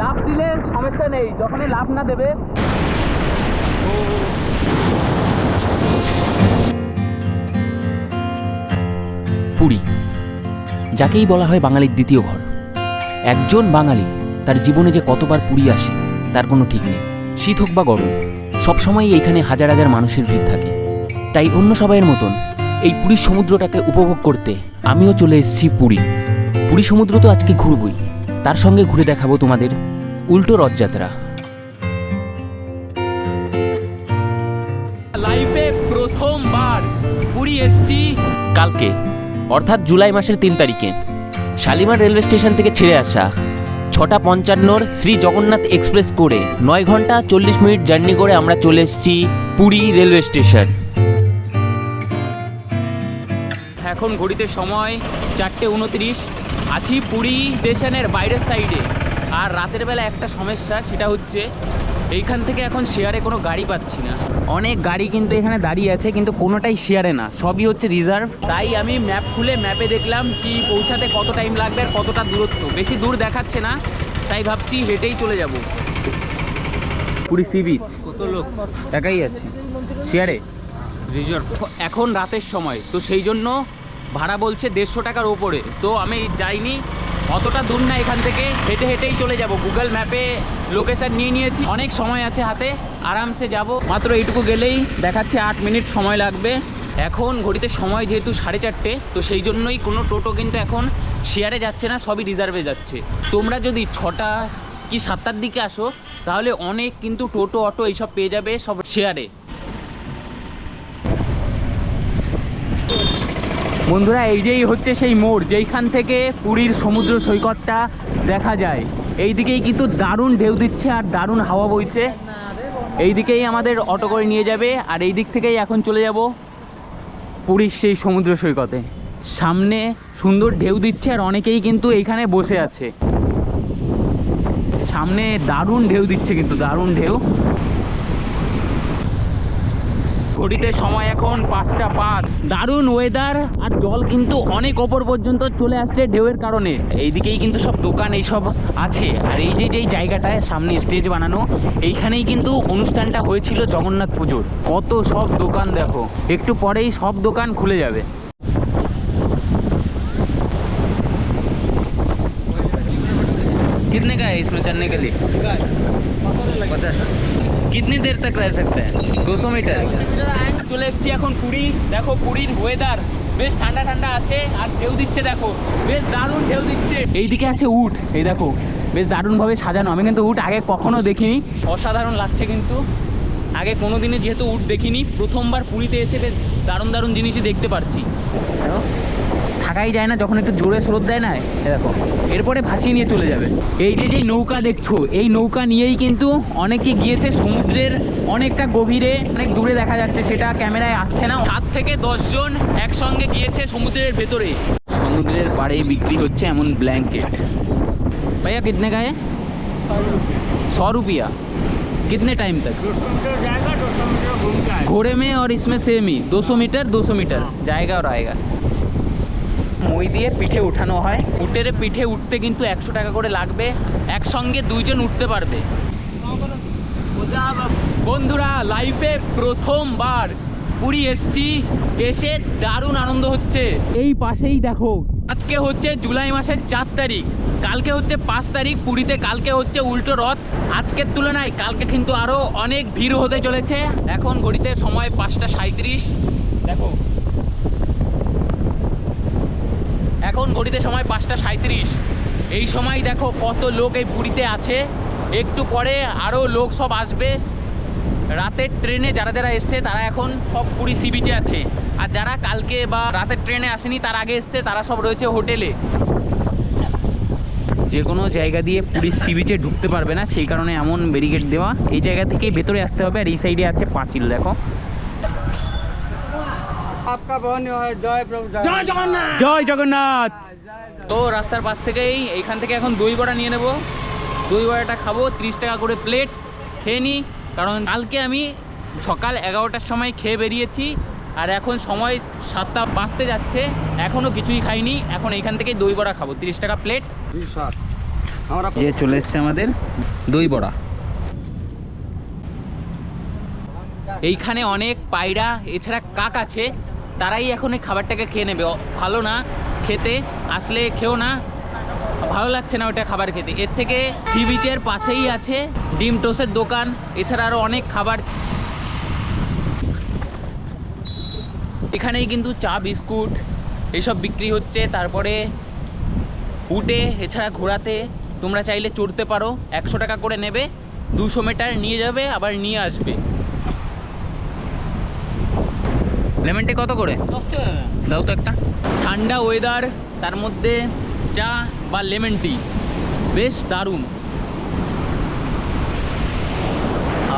লাভ দিলে সমস্যা নেই, যখনই লাভ না দেবে। পুরী, যাকেই বলা হয় বাঙালির দ্বিতীয় ঘর। একজন বাঙালি, তার জীবনে যে কতবার পুরী আসে, তার কোনো ঠিক নেই। শীত হোক বা গরম, সবসময়ই এইখানে হাজার হাজার মানুষের ভিড় থাকে। তাই অন্য সবাইয়ের মতন, এই পুরীর সমুদ্রটাকে উপভোগ করতে আমিও চলে এসেছি পুরী। পুরী সমুদ্র তো আজকে ঘুরবই। তার সঙ্গে ঘুরে দেখাবো তোমাদের উল্টো রথযাত্রা। লাইফে প্রথমবার পুরী এসছি। কালকে অর্থাৎ জুলাই মাসের তিন তারিখে শালিমার রেলওয়ে স্টেশন থেকে ছেড়ে আসা ছটা পঞ্চান্নর শ্রী জগন্নাথ এক্সপ্রেস করে নয় ঘণ্টা চল্লিশ মিনিট জার্নি করে আমরা চলে এসেছি পুরী রেলওয়ে স্টেশন। এখন ঘড়িতে সময় চারটে উনত্রিশ আছি পুরী স্টেশনের বাইরের সাইডে আর রাতের বেলা একটা সমস্যা সেটা হচ্ছে এইখান থেকে এখন শেয়ারে কোনো গাড়ি পাচ্ছি না। অনেক গাড়ি কিন্তু এখানে দাঁড়িয়ে আছে কিন্তু কোনোটাই শেয়ারে না সবই হচ্ছে রিজার্ভ তাই আমি ম্যাপ খুলে ম্যাপে দেখলাম কি পৌঁছাতে কত টাইম লাগবে আর কতটা দূরত্ব। বেশি দূর দেখাচ্ছে না তাই ভাবছি হেঁটেই চলে যাব। পুরী সি বিচ কত লোক? একাই আছি। শেয়ারে রিজার্ভ এখন রাতের সময় তো সেই জন্য ভাড়া বলছে দেড়শো টাকার ওপরে। তো আমি যাইনি, অতটা দূর না এখান থেকে। হেঁটে হেঁটেই চলে যাব। গুগল ম্যাপে লোকেশান নিয়ে নিয়েছি। অনেক সময় আছে হাতে, আরামসে যাব। মাত্র এইটুকু গেলেই দেখাচ্ছে আট মিনিট সময় লাগবে। এখন ঘড়িতে সময় যেহেতু সাড়ে চারটে, তো সেই জন্যই কোনো টোটো কিন্তু এখন শেয়ারে যাচ্ছে না, সবই রিজার্ভে যাচ্ছে। তোমরা যদি ছটা কি সাতটার দিকে আসো, তাহলে অনেক কিন্তু টোটো, অটো এইসব পেয়ে যাবে সব শেয়ারে বন্ধুরা, এই যেই হচ্ছে সেই মোড়, যেইখান থেকে পুরীর সমুদ্র সৈকতটা দেখা যায়। এই দিকেই কিন্তু দারুণ ঢেউ দিচ্ছে আর দারুণ হাওয়া বইছে। এই দিকেই আমাদের অটো করে নিয়ে যাবে আর এই দিক থেকেই এখন চলে যাব পুরীর সেই সমুদ্র সৈকতে। সামনে সুন্দর ঢেউ দিচ্ছে আর অনেকেই কিন্তু এইখানে বসে আছে। সামনে দারুণ ঢেউ দিচ্ছে কিন্তু, দারুণ ঢেউ। ঘড়িতে সময় এখন পাঁচটা পাঁচ। দারুণ ওয়েদার আর জল কিন্তু অনেক ওপর পর্যন্ত চলে আসছে ঢেউয়ের কারণে। এইদিকেই কিন্তু সব দোকান এইসব আছে। আর এই যে যেই জায়গাটায় সামনে স্টেজ বানানো, এইখানেই কিন্তু অনুষ্ঠানটা হয়েছিল জগন্নাথ পুজোর। কত সব দোকান দেখো। একটু পরেই সব দোকান খুলে যাবে। कितने का है इसमें चढ़ने के लिए कितनी देर तक रह सकते हैं 200 মিটার চলে এসেছি এখন পুরী দেখো পুরীর ওয়েদার বেশ ঠান্ডা ঠান্ডা আছে আর ঢেউ দিচ্ছে দেখো বেশ দারুণ ঢেউ দিচ্ছে এইদিকে আছে উট এই দেখো বেশ দারুণভাবে সাজানো আমি কিন্তু উট আগে কখনো দেখিনি অসাধারণ লাগছে কিন্তু আগে কোনো দিনে যেহেতু উট দেখিনি প্রথমবার পুরীতে এসে বেশ দারুণ দারুণ জিনিসই দেখতে পাচ্ছি দেখো, থাকাই যায় না যখন একটু জোরে স্রোত দেয় না এ দেখো এরপরে ভাসিয়ে নিয়ে চলে যাবে এই যে যে নৌকা দেখছো এই নৌকা নিয়েই কিন্তু অনেকে গিয়েছে সমুদ্রের অনেকটা গভীরে অনেক দূরে দেখা যাচ্ছে সেটা ক্যামেরায় আসছে না সাত থেকে দশজন একসঙ্গে গিয়েছে সমুদ্রের ভেতরে সমুদ্রের পাড়ে বিক্রি হচ্ছে এমন ব্ল্যাঙ্কেট ভাইয়া কিতনে का है सौ रुपया कितने टाइम तक घोड़े में और इसमें सेम ही 200 मीटर 200 मीटर जाएगा और आएगा মই দিয়ে পিঠে উঠানো হয়। উটের পিঠে উঠতে কিন্তু একশো টাকা করে লাগবে। একসঙ্গে দুইজন উঠতে পারবে। বন্ধুরা লাইফে প্রথমবার পুরী এসছি। এসে দারুণ আনন্দ হচ্ছে। এই পাশেই দেখো। আজকে হচ্ছে জুলাই মাসের চার তারিখ। কালকে হচ্ছে পাঁচ তারিখ পুরীতে কালকে হচ্ছে উল্টো রথ। আজকের তুলনায় কালকে কিন্তু আরও অনেক ভিড় হতে চলেছে। এখন ঘড়িতে সময় পাঁচটা সাঁত্রিশ দেখো এখন ঘড়িতে সময় পাঁচটা সাঁত্রিশ এই সময় দেখো কত লোক এই পুরীতে আছে। একটু পরে আরও লোক সব আসবে। রাতের ট্রেনে যারা যারা এসছে, তারা এখন সব পুরী সি বিচে আছে। আর যারা কালকে বা রাতের ট্রেনে আসেনি, তার আগে এসছে, তারা সব রয়েছে হোটেলে। যে কোনো জায়গা দিয়ে পুরীর সি বিচে ঢুকতে পারবে না। সেই কারণে এমন ব্যারিকেড দেওয়া। এই জায়গা থেকেই ভেতরে আসতে হবে। আর এই সাইডে আছে পাঁচিল, দেখো। জয় প্রভু জয় জগন্নাথ জয় জগন্নাথ তো রাস্তার পাশ থেকেই এইখান থেকে এখন দই বড়া নিয়ে নেব। দই বড়াটা খাব তিরিশ টাকা করে প্লেট খেয়ে নিই কারণ কালকে আমি সকাল এগারোটার সময় খেয়ে বেরিয়েছি আর এখন সময় সাতটা বাঁচতে যাচ্ছে। এখনও কিছুই খাইনি এখন এইখান থেকে দই বড়া খাব তিরিশ টাকা প্লেট। যে চলে এসছে আমাদের দই বড়া। এইখানে অনেক পায়রা এছাড়া কাক আছে। তারাই এখন এই খাবারটাকে খেয়ে নেবে। ভালো না খেতে, আসলে খেও না। ভালো লাগছে না ওটা খাবার খেতে। এর থেকে সি বিচের পাশেই আছে ডিম টোসের দোকান। এছাড়া আরও অনেক খাবার। এখানেই কিন্তু চা, বিস্কুট এইসব বিক্রি হচ্ছে। তারপরে উটে, এছাড়া ঘোরাতে তোমরা চাইলে চড়তে পারো। একশো টাকা করে নেবে, দুশো মিটার নিয়ে যাবে, আবার নিয়ে আসবে। লেমনটি কত করে? দাও তো একটা। ঠান্ডা ওয়েদার তার মধ্যে চা বা লেমন টি বেশ দারুণ।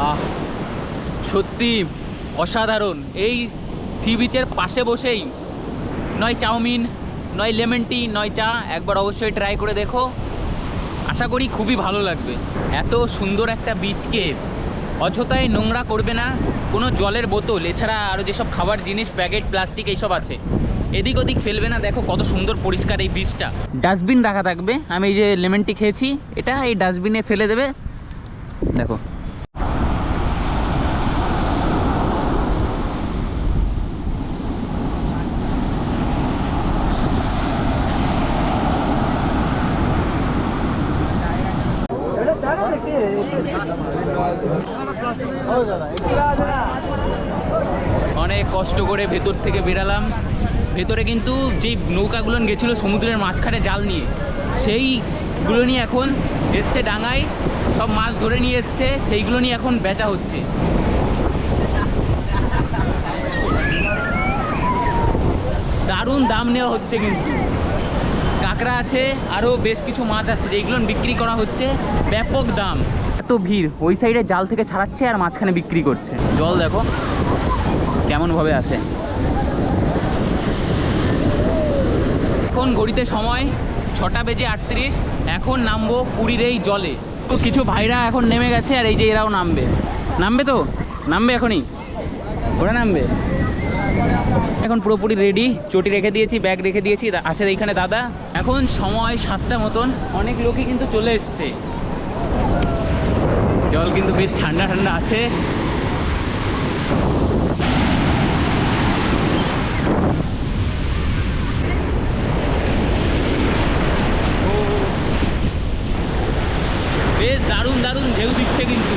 আহ সত্যি অসাধারণ। এই সি বিচের পাশে বসেই নয় চাউমিন নয় লেমন টি নয় চা একবার অবশ্যই ট্রাই করে দেখো। আশা করি খুবই ভালো লাগবে। এত সুন্দর একটা বীজকে অযথায় নোংরা করবে না, কোনো জলের বোতল, এছাড়া আরও যেসব খাবার জিনিস, প্যাকেট, প্লাস্টিক, এইসব আছে। এদিক ওদিক ফেলবে না, দেখো কত সুন্দর পরিষ্কার এই বীজটা ডাস্টবিন রাখা থাকবে, আমি এই যে লেমনটি খেয়েছি, এটা এই ডাস্টবিনে ফেলে দেবে। দেখো অনেক কষ্ট করে ভেতর থেকে বেরালাম। ভেতরে কিন্তু যেই নৌকাগুলো গেছিল সমুদ্রের মাঝখানে জাল নিয়ে, সেইগুলো নিয়ে এখন এসছে ডাঙায়। সব মাছ ধরে নিয়ে এসছে, সেইগুলো নিয়ে এখন বেচা হচ্ছে। দারুণ দাম নেওয়া হচ্ছে কিন্তু। কাঁকড়া আছে আরও বেশ কিছু মাছ আছে যেগুলো বিক্রি করা হচ্ছে। ব্যাপক দাম। এত ভিড়, ওই সাইডে জাল থেকে ছাড়াচ্ছে আর মাঝখানে বিক্রি করছে। জল দেখো। কেমনভাবে আসে এখন ঘড়িতে সময় ছটা বেজে আটত্রিশ, এখন নামবো পুরীর এই জলে। তো কিছু ভাইরা এখন নেমে গেছে আর এই যে এরাও নামবে। নামবে তো? নামবে এখনই? ওরা নামবে? এখন পুরোপুরি রেডি চটি রেখে দিয়েছি ব্যাগ রেখে দিয়েছি আছে এইখানে দাদা। এখন সময় সাতটা মতন, অনেক লোকই কিন্তু চলে এসছে। জল কিন্তু বেশ ঠান্ডা ঠান্ডা আছে ও, বেশ দারুণ দারুণ ঢেউ দিচ্ছে কিন্তু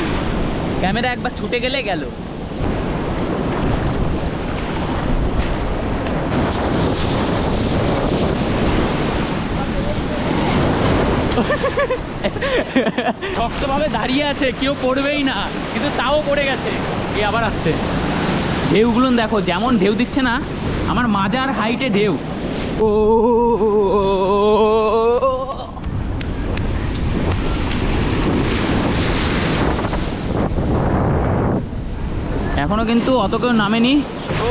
ক্যামেরা একবার ছুটে গেলে গেল শক্তভাবে দাঁড়িয়ে আছে কেউ পড়বেই না কিন্তু তাও পড়ে গেছে এ আবার আসছে ঢেউগুলো দেখো যেমন ঢেউ দিচ্ছে না আমার মাজার হাইটে ঢেউ ও এখনও কিন্তু অত কেউ নামেনি। তো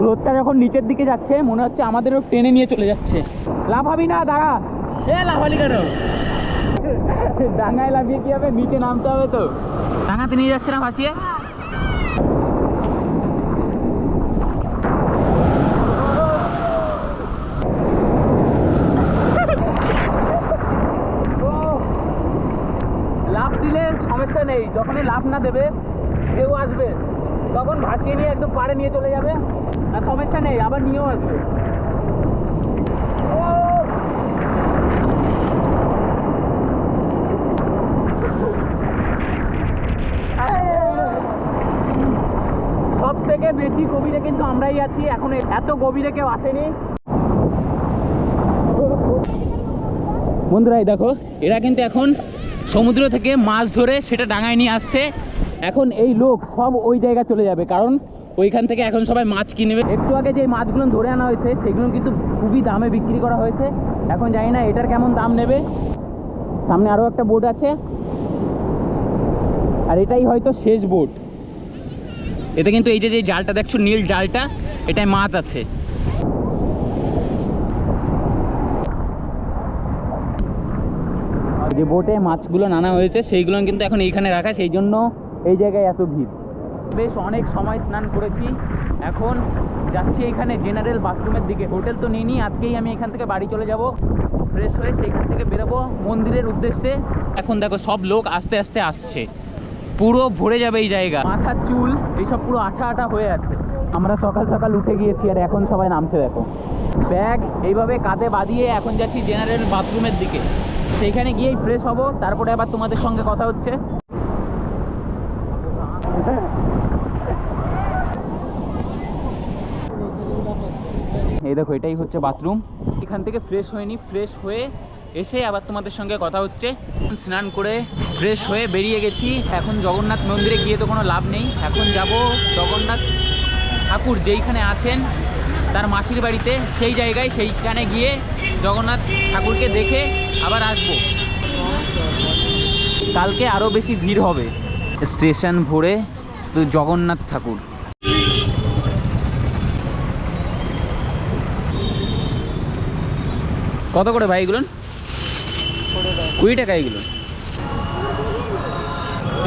রোদটা যখন নিচের দিকে যাচ্ছে মনে হচ্ছে আমাদেরও ট্রেনে নিয়ে চলে যাচ্ছে। লাফাবি না দাঁড়া। এ লাফালি কেন? ডাঙায় লাফিয়ে কি হবে? নিচে নামতে হবে তো। ডাঙাতে নিয়ে যাচ্ছে না ভাসিয়ে ও, লাফ দিলে সমস্যা লাফ না দেবে, কেউ আসবে। তখন ভাসিয়ে নিয়ে একদম পাড়ে নিয়ে চলে যাবে। আর সমস্যা নেই, আবার নিয়েও আসবে! সব থেকে বেশি গভীরে কিন্তু আমরাই আছি, এখন এত গভীরে কেউ আসেনি। বন্ধুরা, এই দেখো, এরা কিন্তু এখন সমুদ্র থেকে মাছ ধরে সেটা ডাঙায় নিয়ে আসছে। এখন এই লোক সব ওই জায়গা চলে যাবে, কারণ ওইখান থেকে এখন সবাই মাছ কিনবে একটু আগে যে মাছগুলো ধরে আনা হয়েছে, সেগুলো কিন্তু খুবই দামে বিক্রি করা হয়েছে। এখন জানি না এটার কেমন দাম নেবে। সামনে আরও একটা বোট আছে। আর এটাই হয়তো শেষ বোট এতে কিন্তু এই যে যে জালটা দেখছ, নীল জালটা এটাই মাছ আছে। যে বোটে মাছগুলো নানা হয়েছে, সেইগুলো কিন্তু এখন এইখানে রাখা সেই জন্য এই জায়গায় এত ভিড়। বেশ অনেক সময় স্নান করেছি। এখন যাচ্ছি এখানে জেনারেল বাথরুমের দিকে। হোটেল তো নিইনি আজকেই আমি এখান থেকে বাড়ি চলে যাব। ফ্রেশ হয়ে সেইখান থেকে বেরোবো মন্দিরের উদ্দেশ্যে। এখন দেখো সব লোক আস্তে আস্তে আসছে। পুরো ভরে যাবে এই জায়গা। মাথার চুল, এইসব পুরো আঠা আঠা হয়ে আছে। আমরা সকাল সকাল উঠে গিয়েছি আর এখন সবাই নামছে দেখো। ব্যাগ এইভাবে কাঁধে বাঁধিয়ে এখন যাচ্ছি জেনারেল বাথরুমের দিকে। সেইখানে গিয়েই ফ্রেশ হব, তারপরে আবার তোমাদের সঙ্গে কথা হচ্ছে। এই দেখো, এটাই হচ্ছে বাথরুম এখান থেকে ফ্রেশ হয়নি ফ্রেশ হয়ে এসে আবার তোমাদের সঙ্গে কথা হচ্ছে। স্নান করে ফ্রেশ হয়ে বেরিয়ে গেছি। এখন জগন্নাথ মন্দিরে গিয়ে তো কোনো লাভ নেই। এখন যাব জগন্নাথ ঠাকুর যেইখানে আছেন, তার মাসির বাড়িতে, সেই জায়গায় সেইখানে গিয়ে জগন্নাথ ঠাকুরকে দেখে আবার আসব। কালকে আরও বেশি ভিড় হবে। স্টেশন ভরে শুধু জগন্নাথ ঠাকুর। কত করে ভাই এগুলো? কুড়ি টাকা এগুলো।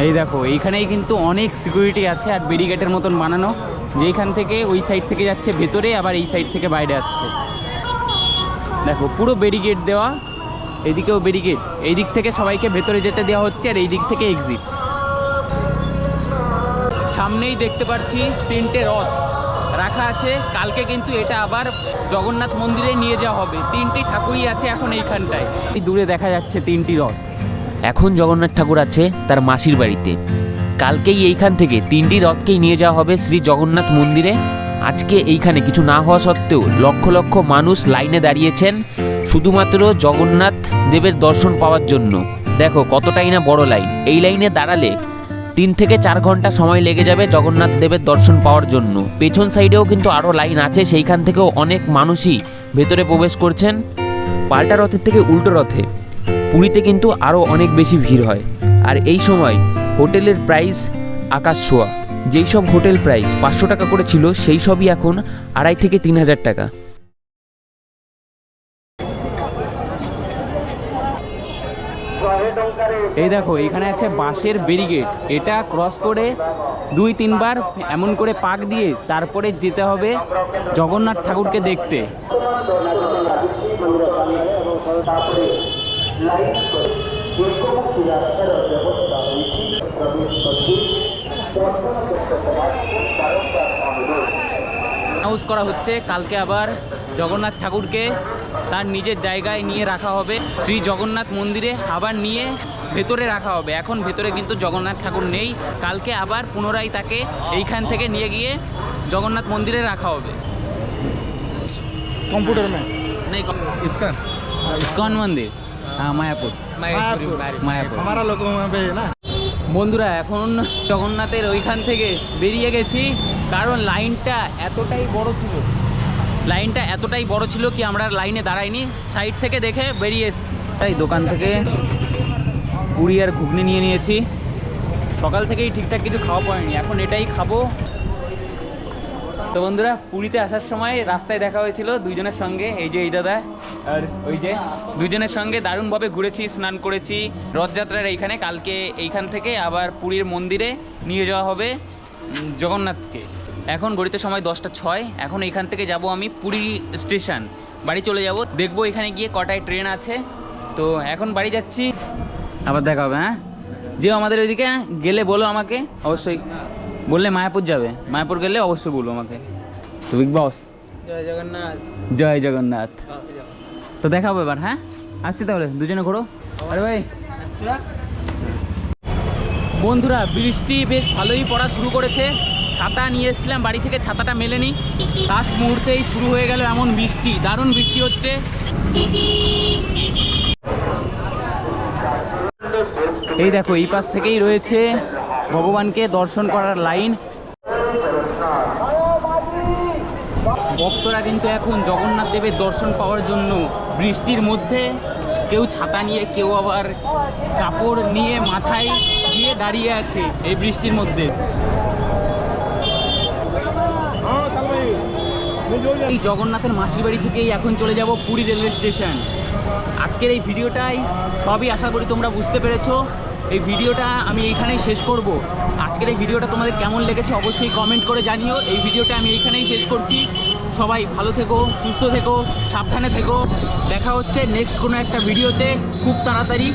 এই দেখো, এইখানেই কিন্তু অনেক সিকিউরিটি আছে আর ব্যারিকেডের মতন বানানো। যেইখান থেকে ওই সাইড থেকে যাচ্ছে ভেতরে, আবার এই সাইড থেকে বাইরে আসছে। দেখো, পুরো ব্যারিকেড দেওয়া। এদিকেও ব্যারিকেড এই দিক থেকে সবাইকে ভেতরে যেতে দেওয়া হচ্ছে আর এই দিক থেকে এক্সিট সামনেই দেখতে পাচ্ছি তিনটে রথ রাখা আছে, কালকে কিন্তু এটা আবার জগন্নাথ মন্দিরে নিয়ে যাওয়া হবে। তিনটি ঠাকুরই আছে এখন এইখানটায়। এই দূরে দেখা যাচ্ছে তিনটি রথ। এখন জগন্নাথ ঠাকুর আছে তার মাসির বাড়িতে। কালকেই এইখান থেকে তিনটি রথকেই নিয়ে যাওয়া হবে শ্রী জগন্নাথ মন্দিরে। আজকে এইখানে কিছু না হওয়া সত্ত্বেও লক্ষ লক্ষ মানুষ লাইনে দাঁড়িয়েছেন। শুধুমাত্র জগন্নাথ দেবের দর্শন পাওয়ার জন্য। দেখো, কতটাই না বড় লাইন। এই লাইনে দাঁড়ালে তিন থেকে চার ঘণ্টা সময় লেগে যাবে জগন্নাথ দেবের দর্শন পাওয়ার জন্য। পেছন সাইডেও কিন্তু আরও লাইন আছে, সেইখান থেকেও অনেক মানুষই ভেতরে প্রবেশ করছেন। পাল্টা রথের থেকে উল্টো রথে। পুরীতে কিন্তু আরও অনেক বেশি ভিড় হয়। আর এই সময় হোটেলের প্রাইস আকাশ ছোঁয়া। যেই সব হোটেল প্রাইস পাঁচশো টাকা করে ছিল, সেই সবই এখন আড়াই থেকে তিন হাজার টাকা। এই দেখো, এখানে আছে বাঁশের ব্যারিগেড এটা ক্রস করে দুই, তিনবার এমন করে পাক দিয়ে তারপরে যেতে হবে জগন্নাথ ঠাকুরকে দেখতে। অ্যানাউন্স করা হচ্ছে, কালকে আবার জগন্নাথ ঠাকুরকে তার নিজের জায়গায় নিয়ে রাখা হবে। শ্রী জগন্নাথ মন্দিরে আবার নিয়ে ভেতরে রাখা হবে। এখন ভেতরে কিন্তু জগন্নাথ ঠাকুর নেই। কালকে আবার পুনরায় তাকে এইখান থেকে নিয়ে গিয়ে জগন্নাথ মন্দিরে রাখা হবে। Computer ISKCON. মন্দির। হ্যাঁ মায়াপুর। মায়াপুর। বন্ধুরা এখন জগন্নাথের ওইখান থেকে বেরিয়ে গেছি। কারণ লাইনটা এতটাই বড় ছিল। লাইনটা এতটাই বড় ছিল কি আমরা লাইনে দাঁড়াইনি। সাইড থেকে দেখে বেরিয়ে এসছি। তাই দোকান থেকে পুরি আর ঘুগনি নিয়ে নিয়েছি। সকাল থেকেই ঠিকঠাক কিছু খাওয়া পড়েনি, এখন এটাই খাব। তো বন্ধুরা, পুরীতে আসার সময় রাস্তায় দেখা হয়েছিল দুইজনের সঙ্গে, এই যে এই দাদা আর ওই যে। দুজনের সঙ্গে দারুণভাবে ঘুরেছি, স্নান করেছি, রথযাত্রার এইখানে, কালকে এইখান থেকে আবার পুরীর মন্দিরে নিয়ে যাওয়া হবে জগন্নাথকে। এখন গড়িতে সময় দশটা ছয়, এখন এইখান থেকে যাব আমি পুরী স্টেশন। বাড়ি চলে যাব, দেখব এখানে গিয়ে কটায় ট্রেন আছে। তো এখন বাড়ি যাচ্ছি। আবার দেখা হবে হ্যাঁ? যেও আমাদের ওইদিকে গেলে বলো আমাকে অবশ্যই। বললে মায়াপুর যাবে। মায়াপুর গেলে অবশ্যই বলব আমাকে। তো বিগ বস জয় জগন্নাথ। জয় জগন্নাথ। তো দেখা হবে এবার হ্যাঁ? আসছি তাহলে দুজনে ঘোরো। আরে ভাই। বন্ধুরা বৃষ্টি বেশ ভালোই পড়া শুরু করেছে। ছাতা নিয়ে এসেছিলাম বাড়ি থেকে ছাতাটা মেলেনি। লাস্ট মুহূর্তেই শুরু হয়ে গেল এমন বৃষ্টি। দারুণ বৃষ্টি হচ্ছে। এই দেখো, এই পাশ থেকেই রয়েছে ভগবানকে দর্শন করার লাইন। ভক্তরা কিন্তু এখন জগন্নাথ দেবের দর্শন পাওয়ার জন্য বৃষ্টির মধ্যে কেউ ছাতা নিয়ে, কেউ আবার কাপড় নিয়ে মাথায় দিয়ে দাঁড়িয়ে আছে এই বৃষ্টির মধ্যে। এই জগন্নাথের মাসির বাড়ি থেকেই এখন চলে যাব পুরী রেলওয়ে স্টেশন। আজকের এই ভিডিওটাই, সবই আশা করি তোমরা বুঝতে পেরেছ। এই ভিডিওটা আমি এইখানেই শেষ করব। আজকের এই ভিডিওটা তোমাদের কেমন লেগেছে অবশ্যই কমেন্ট করে জানিও। এই ভিডিওটা আমি এইখানেই শেষ করছি। সবাই ভালো থেকো, সুস্থ থেকো, সাবধানে থেকো। দেখা হচ্ছে নেক্সট কোনো একটা ভিডিওতে। খুব তাড়াতাড়ি।